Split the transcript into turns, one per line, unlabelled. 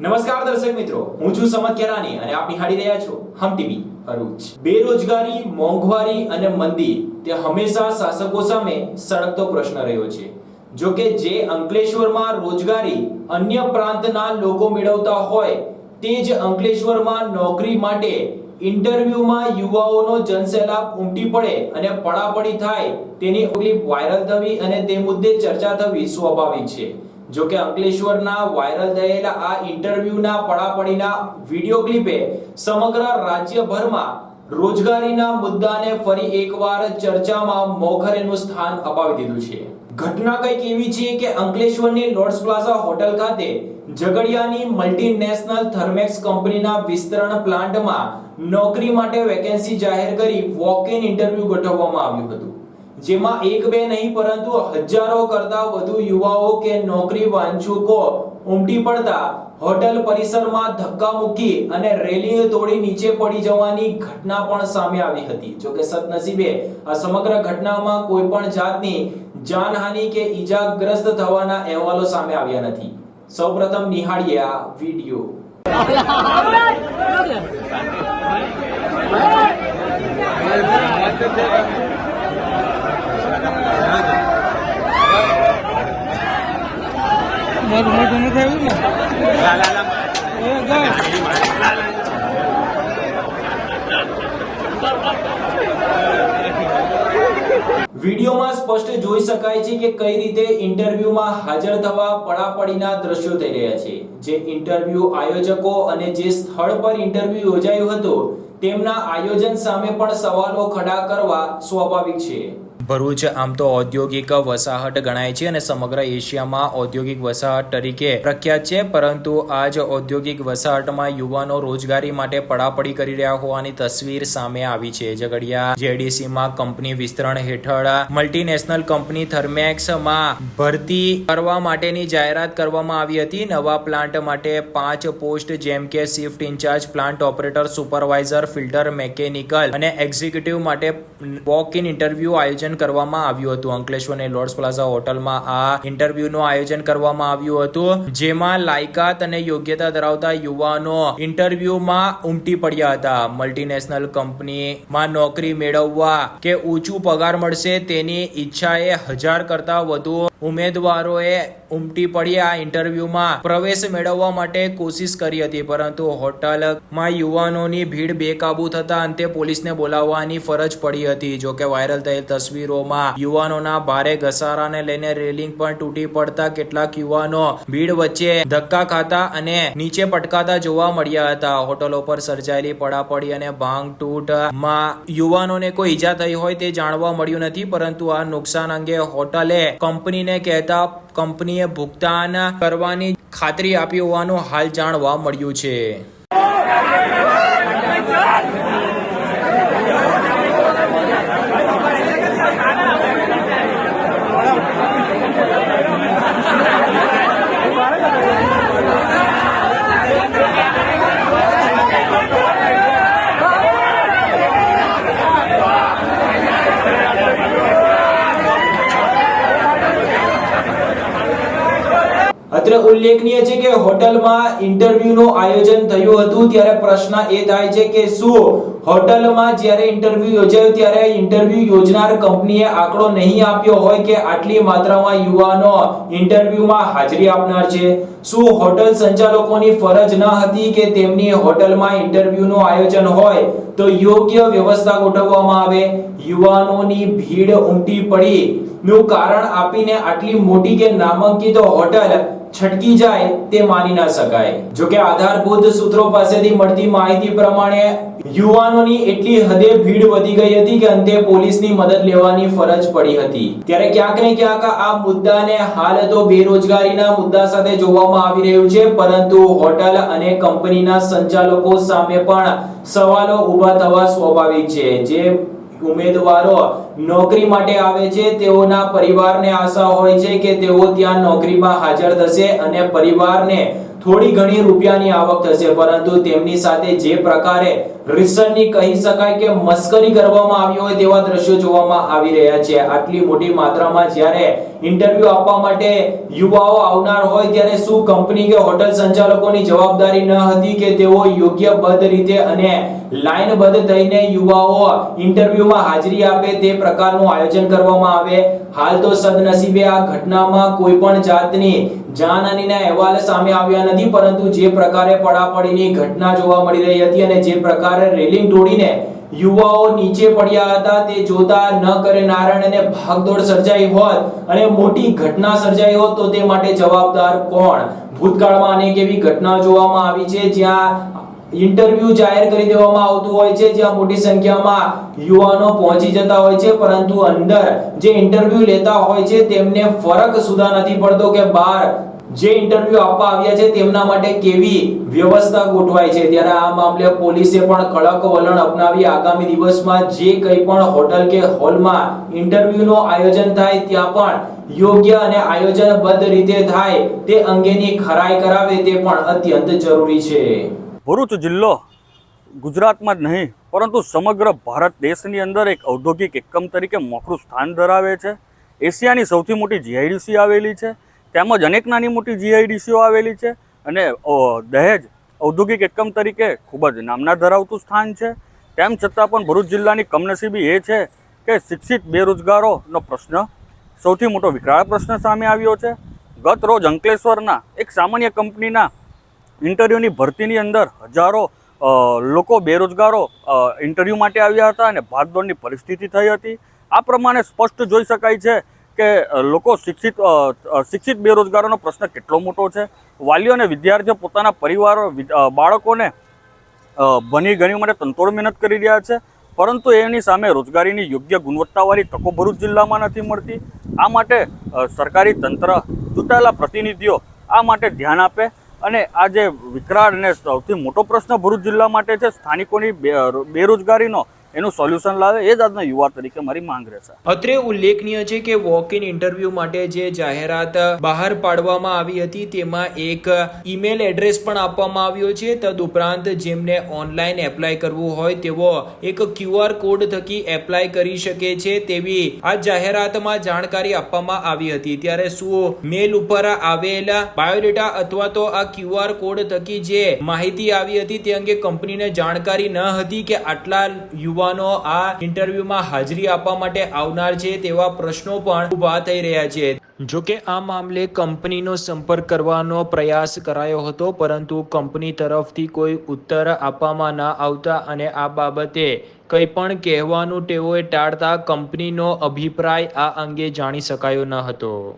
નમસ્કાર દર્શક મિત્રો, હું છું સમત કેરાની અને આપ નિહાળી રહ્યા છો હમ ટીવી ભરૂચ. બેરોજગારી, મોંઘવારી અને મંદી તે હંમેશા શાસકો સામે સળગતો પ્રશ્ન રહ્યો છે. જો કે જે અંકલેશ્વરમાં રોજગારી અન્ય પ્રાંતના લોકો મેળવતા હોય, તે જ અંકલેશ્વરમાં નોકરી માટે ઇન્ટરવ્યુમાં યુવાઓનો જનસેલાબ ઉમટી પડે અને પડાપડી થાય તેની ક્લિપ વાયરલ થવી અને તે મુદ્દે ચર્ચા થવી સ્વાભાવિક છે. જો કે અંકલેશ્વરના વાયરલ થયેલા આ ઇન્ટરવ્યુના પડાપડીના વીડિયો ક્લિપે સમગ્ર રાજ્યભરમાં રોજગારીના મુદ્દાને ફરી એકવાર ચર્ચામાં મોખરેનું સ્થાન અપાવી દીધું છે. ઘટના કંઈક એવી છે કે અંકલેશ્વરની લોર્ડ્સ પ્લાઝા હોટલ ખાતે ઝઘડિયાની મલ્ટીનેશનલ થર્મેક્સ કંપનીના વિસ્તરણ પ્લાન્ટમાં નોકરી માટે વેકેન્સી જાહેર કરી વોક ઇન ઇન્ટરવ્યુ ગોઠવવામાં આવ્યું હતું. જેમાં એક બે નહીં, પરંતુ હજારો કરતા વધુ યુવાઓ કે નોકરી વાંચુકો ઉમટી પડતા હોટલ પરિસરમાં ધક્કા મૂકી અને રેલિંગ તોડી નીચે પડી જવાની ઘટના પણ સામે આવી હતી. જો કે સદનસીબે આ સમગ્ર ઘટનામાં કોઈ પણ જાતની જાનહાનિ કે ઈજાગ્રસ્ત થવાના અહેવાલો સામે આવ્યા નથી. સૌપ્રથમ નિહાળીએ આ વિડિયો.
મોટું મોટું નથી આવ્યું ને?
વિડીયોમાં સ્પષ્ટ જોઈ શકાય છે કે કઈ રીતે ઇન્ટરવ્યુમાં હાજર થવા પડાપડીના દ્રશ્યો થઈ રહ્યા છે. જે ઇન્ટરવ્યુ આયોજકો અને જે સ્થળ પર ઇન્ટરવ્યુ યોજાયો હતો, તેમના આયોજન સામે પણ સવાલો ખડા કરવા સ્વાભાવિક છે. ભરૂચ આમ તો ઔદ્યોગિક વસાહત ગણાય છે અને સમગ્ર એશિયામાં ઔદ્યોગિક વસાહત તરીકે પ્રખ્યાત છે, પરંતુ આ જ ઔદ્યોગિક વસાહતમાં યુવાનો રોજગારી માટે પડાપડી કરી રહ્યા હોવાની તસવીર સામે આવી છે. ઝઘડિયા જેડીસીમાં કંપની વિસ્તરણ હેઠળ મલ્ટીનેશનલ કંપની થર્મેક્સમાં ભરતી કરવા માટેની જાહેરાત કરવામાં આવી હતી. નવા પ્લાન્ટ માટે પાંચ પોસ્ટ જેમ કે shift incharge, plant operator, supervisor, filter, mechanical અને એક્ઝિક્યુટિવ માટે વોક ઇન ઇન્ટરવ્યુ આયોજન કરવામાં આવ્યું હતું. અંકલેશ્વરની લોર્ડ્સ પ્લાઝા હોટલમાં આ ઇન્ટરવ્યુનું આયોજન કરવામાં આવ્યું હતું. જેમાં લાયકાત અને યોગ્યતા ધરાવતા યુવાનો ઇન્ટરવ્યુમાં ઉમટી પડ્યા હતા. મલ્ટીનેશનલ કંપનીમાં નોકરી મેળવવા કે ઊંચું પગાર મળશે તેની ઈચ્છાએ હજાર કરતા વધુ ઉમેદવારોએ ઉમટી પડ્યા ઇન્ટરવ્યુમાં પ્રવેશ મેળવવા માટે કોશિશ કરી હતી, પરંતુ હોટલમાં યુવાનોની ભીડ બેકાબુ થતા અંતે પોલીસને બોલાવવાની ફરજ પડી હતી. જોકે વાયરલ થયેલ તસવીરોમાં યુવાનોના ભારે ઘસારાને લઈને રેલિંગ પણ તૂટી પડતા કેટલાક યુવાનો ભીડ વચ્ચે ધક્કા ખાતા અને નીચે પટકાતા જોવા મળ્યા હતા. હોટલો પર સર્જાયેલી પડાપડી અને ભાંગ તૂટમાં યુવાનોને કોઈ ઈજા થઈ હોય તે જાણવા મળ્યું નથી, પરંતુ આ નુકસાન અંગે હોટલે કંપનીને કહેતા કંપનીએ ભુગતાન કરવાની ખાતરી આપી હોવાનું હાલ જાણવા મળ્યું છે. અત્રે ઉલ્લેખનીય છે કે હોટલમાં ઇન્ટરવ્યુનું આયોજન થયું હતું, ત્યારે પ્રશ્ન એ થાય છે કે શું હોટલમાં જ્યારે ઇન્ટરવ્યુ યોજાયો ત્યારે ઇન્ટરવ્યુ યોજનાર કંપનીએ આંકડો નહીં આપ્યો હોય કે આટલી માત્રામાં યુવાનો ઇન્ટરવ્યુમાં હાજરી આપનાર છે. શું હોટલ સંચાલકોની ફરજ ન હતી કે તેમની હોટલમાં ઇન્ટરવ્યુનું આયોજન હોય તો યોગ્ય વ્યવસ્થા ગોઠવવામાં આવે? યુવાનોની ભીડ ઉમટી પડી. નું કારણ આપીને આટલી મોટી કે નામાંકિત હોટલ છટકી જાય તે માની ના શકાય. જો કે આધારભૂત સૂત્રો પાસેથી મળતી માહિતી પ્રમાણે યુવાનોની એટલી હદે ભીડ વધી ગઈ હતી કે અંતે પોલીસની મદદ લેવાની ફરજ પડી હતી. ત્યારે ક્યાંક ને ક્યાંક આ મુદ્દાને હાલ તો બેરોજગારીના મુદ્દા સાથે જોવામાં આવી રહ્યું છે, પરંતુ હોટલ અને કંપનીના સંચાલકો સામે પણ સવાલો ઊભા થવા સ્વાભાવિક છે. જે ઉમેદવારો નોકરી માટે આવે છે, તેઓના પરિવારને આશા હોય છે કે તેઓ ત્યાં નોકરીમાં હાજર થશે અને પરિવારને થોડી ઘણી રૂપિયાની આવક થશે, પરંતુ તેમની સાથે જે પ્રકારે રિસર્ચની કહી શકાય કે મસ્કરી કરવામાં આવી હોય તેવા દ્રશ્યો જોવામાં આવી રહ્યા છે. આટલી મોટી માત્રામાં જ્યારે ઇન્ટરવ્યુ આપવા માટે યુવાઓ આવનાર હોય ત્યારે શું કંપની કે હોટલ સંચાલકોની જવાબદારી ન હતી કે તેઓ યોગ્ય બદ્ધ રીતે અને લાઇનબદ્ધ થઈને યુવાઓ ઇન્ટરવ્યુમાં હાજરી આપે તે પ્રકારનું આયોજન કરવામાં આવે? હાલ તો સદનસીબે આ ઘટનામાં કોઈ પણ જાતની જાનહાનિના અહેવાલ સામે આવ્યા નથી, પરંતુ જે પ્રકારે પડાપડીની ઘટના જોવા મળી રહી હતી અને જે પ્રકારે રેલિંગ તોડીને યુવાઓ નીચે પડ્યા હતા, તે જોતા ન કરે નારાયણ અને ભાગદોડ સર્જાઈ હોત અને મોટી ઘટના સર્જાઈ હોત તો તે માટે જવાબદાર કોણ? ભૂતકાળમાં અનેક એવી ઘટના જોવામાં આવી છે, જ્યાં ઇન્ટરવ્યુ જાહેર કરી દેવામાં આવતું હોય છે, જ્યાં મોટી સંખ્યામાં યુવાનો પહોંચી જતા હોય છે, પરંતુ અંદર જે ઇન્ટરવ્યુ લેતા હોય છે, તેમને ફરક સુધા નથી પડતો કે બહાર જે ઇન્ટરવ્યુ આપવા આવ્યા છે તેમના માટે કેવી વ્યવસ્થા ગોઠવાય છે? ત્યારે આ મામલે પોલીસે પણ કડક વલણ અપનાવી આગામી દિવસમાં જે કંઈ પણ હોટલ કે હોલમાં ઇન્ટરવ્યુનું આયોજન થાય, ત્યાં પણ યોગ્ય અને આયોજનબદ્ધ રીતે થાય તે અંગેની ખરાઈ કરાવે તે પણ અત્યંત જરૂરી છે.
ભરૂચ જિલ્લો ગુજરાતમાં જ નહીં, પરંતુ સમગ્ર ભારત દેશની અંદર એક ઔદ્યોગિક એકમ તરીકે મોખરું સ્થાન ધરાવે છે. એશિયાની સૌથી મોટી જીઆઈડીસી આવેલી છે. તેમજ અનેક નાની મોટી જીઆઈડીસીઓ આવેલી છે અને દહેજ ઔદ્યોગિક એકમ તરીકે ખૂબ જ નામના ધરાવતું સ્થાન છે. તેમ છતાં પણ ભરૂચ જિલ્લાની કમનસીબી એ છે કે શિક્ષિત બેરોજગારોનો પ્રશ્ન સૌથી મોટો વિકરાળ પ્રશ્ન સામે આવ્યો છે. ગત રોજ અંકલેશ્વરના એક સામાન્ય કંપનીના ઇન્ટરવ્યૂની ભરતીની અંદર હજારો લોકો બેરોજગારો ઇન્ટરવ્યૂ માટે આવ્યા હતા અને ભાગદોડની પરિસ્થિતિ થઈ હતી. આ પ્રમાણે સ્પષ્ટ જોઈ શકાય છે કે લોકો શિક્ષિત શિક્ષિત બેરોજગારોનો પ્રશ્ન કેટલો મોટો છે? વાલીઓ અને વિદ્યાર્થીઓ પોતાના પરિવારો બાળકોને ભણી ગણી માટે તંતોડ મહેનત કરી રહ્યા છે, પરંતુ એની સામે રોજગારીની યોગ્ય ગુણવત્તાવાળી તકો ભરૂચ જિલ્લામાં નથી મળતી. આ માટે સરકારી તંત્ર ચૂંટાયેલા પ્રતિનિધિઓ આ માટે ધ્યાન આપે અને આ જે વિકરાળ અને સૌથી મોટો પ્રશ્ન ભરૂચ જિલ્લા માટે છે, સ્થાનિકોની બેરોજગારીનો એનું સોલ્યુશન લાવે એ જ આજના યુવા તરીકે મારી માંગ રહેશે
અત્રે ઉલ્લેખનીય છે કે વોક ઇન ઇન્ટરવ્યુ માટે જે જાહેરાત બહાર પાડવામાં આવી હતી તેમાં એક ઈમેલ એડ્રેસ પણ આપવામાં આવ્યો છે. તદુપરાંત જેમને ઓનલાઈન એપ્લાય કરવું હોય તેવો એક ક્યુઆર કોડ થકી એપ્લાય કરી શકે છે તેવી આ જાહેરાતમાં જાણકારી આપવામાં આવી હતી. ત્યારે શું મેલ ઉપર આવેલા બાયોડેટા અથવા તો આ ક્યુઆર કોડ થકી જે માહિતી આવી હતી તે અંગે કંપનીને જાણકારી ન હતી કે આટલા યુવાનો આ ઇન્ટરવ્યુમાં હાજરી આપવા માટે આવનાર છે તેવા પ્રશ્નો પણ ઊભા થઈ રહ્યા છે. જો કે આ મામલે કંપનીનો સંપર્ક કરવાનો પ્રયાસ કરાયો હતો, પરંતુ કંપની તરફથી કોઈ ઉત્તર આપવામાં ના આવતા અને આ બાબતે કંઈ પણ કહેવાનું તેઓએ ટાળતા કંપનીનો અભિપ્રાય આ અંગે જાણી શકાયો ન હતો.